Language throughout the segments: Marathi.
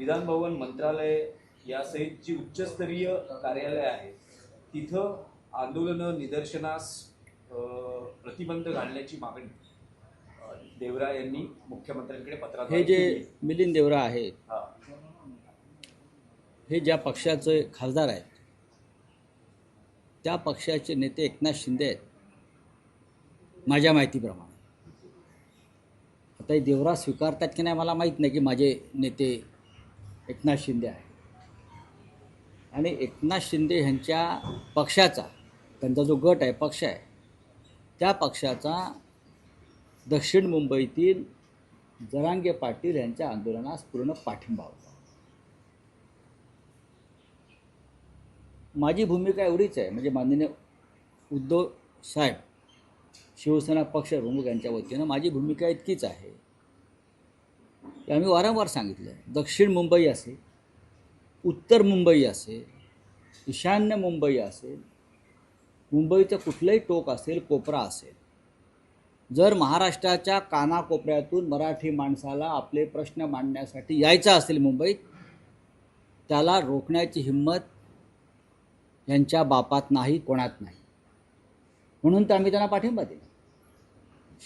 विधान भवन मंत्रालय यासहित जी उच्चस्तरीय कार्यालय आहे तिथं आंदोलनं निदर्शनास प्रतिबंध घालण्याची मागणी देवरा यांनी मुख्यमंत्र्यांकडे पत्रात हे जे मिलिंद देवरा आहेत हा. हे ज्या पक्षाचे खासदार आहेत त्या पक्षाचे नेते एकनाथ शिंदे आहेत माझ्या माहितीप्रमाणे आता हे देवरा स्वीकारतात की नाही मला माहीत नाही की माझे नेते एकनाथ शिंदे आहे. आणि एकनाथ शिंदे ह्यांच्या पक्षाचा त्यांचा जो गट आहे पक्ष आहे त्या पक्षाचा दक्षिण मुंबईतील जरांगे पाटील यांच्या आंदोलनास पूर्ण पाठिंबा होता. माझी भूमिका एवढीच आहे म्हणजे माननीय उद्धव साहेब शिवसेना पक्ष प्रमुख यांच्या वतीनं माझी भूमिका इतकीच आहे हे आम्ही वारंवार सांगितलं आहे दक्षिण मुंबई असेल उत्तर मुंबई असेल ईशान्य मुंबई असेल मुंबईचं कुठलंही टोक असेल कोपरा असेल. जर महाराष्ट्राच्या कानाकोपऱ्यातून मराठी माणसाला आपले प्रश्न मांडण्यासाठी यायचं असेल मुंबईत त्याला रोखण्याची हिंमत यांच्या बापात नाही कोणात नाही. म्हणून तर आम्ही त्यांना पाठिंबा दिला.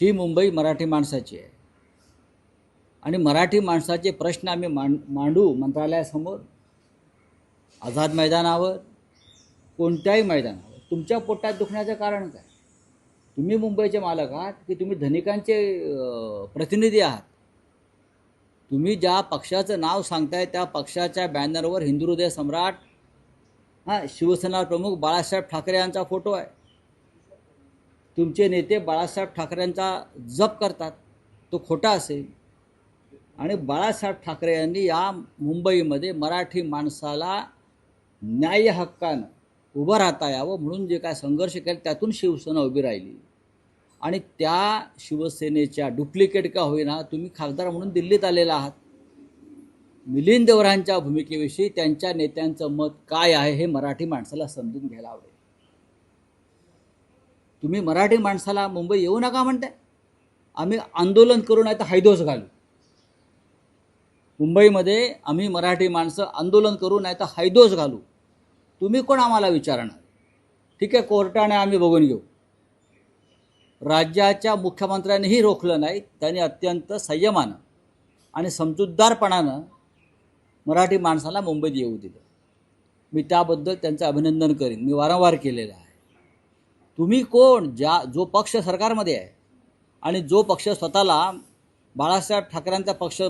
ही मुंबई मराठी माणसाची आहे. आणि मराठी माणसाचे प्रश्न आम्ही मांड मांडू मंत्रालयासमोर. आझाद मैदानावर कोणत्याही मैदानावर. तुमच्या पोटात दुखण्याचं कारण काय? तुम्ही मुंबईचे मालक आहात की तुम्ही धनिकांचे प्रतिनिधी आहात? तुम्ही ज्या पक्षाचं नाव सांगताय त्या पक्षाच्या बॅनरवर हिंदू हृदय सम्राट हां शिवसेना प्रमुख बाळासाहेब ठाकरे यांचा फोटो आहे. तुमचे नेते बाळासाहेब ठाकरेंचा जप करतात. तो खोटा असेल. आणि बाळासाहेब ठाकरे यांनी या मुंबईमध्ये मराठी माणसाला न्याय हक्कानं उभं राहता यावं म्हणून जे काय संघर्ष केला त्यातून शिवसेना उभी राहिली. आणि त्या शिवसेनेच्या डुप्लिकेट का होईना तुम्ही खासदार म्हणून दिल्लीत आलेला आहात. मिलिंद देवरांच्या भूमिकेविषयी त्यांच्या नेत्यांचं मत काय आहे हे मराठी माणसाला समजून घ्यायला आवडेल. तुम्ही मराठी माणसाला मुंबई येऊ नका म्हणताय. आम्ही आंदोलन करू नाही तर हैदोस घालू. मुंबईमध्ये आम्ही मराठी माणसं आंदोलन करू नाही तर हैदोस घालू. तुम्ही कोण आम्हाला विचारणार? ठीक आहे कोर्टाने आम्ही बघून घेऊ. राज्याच्या मुख्यमंत्र्यांनीही रोखलं नाही त्यांनी अत्यंत संयमानं आणि समजूतदारपणानं मराठी माणसाला मुंबईत येऊ दिलं. मी त्याबद्दल त्यांचं अभिनंदन करीन. मी वारंवार केलेलं आहे. तुम्ही कोण? ज्या जो पक्ष सरकारमध्ये आहे आणि जो पक्ष स्वतःला बाळासाहेब ठाकरेंचा पक्ष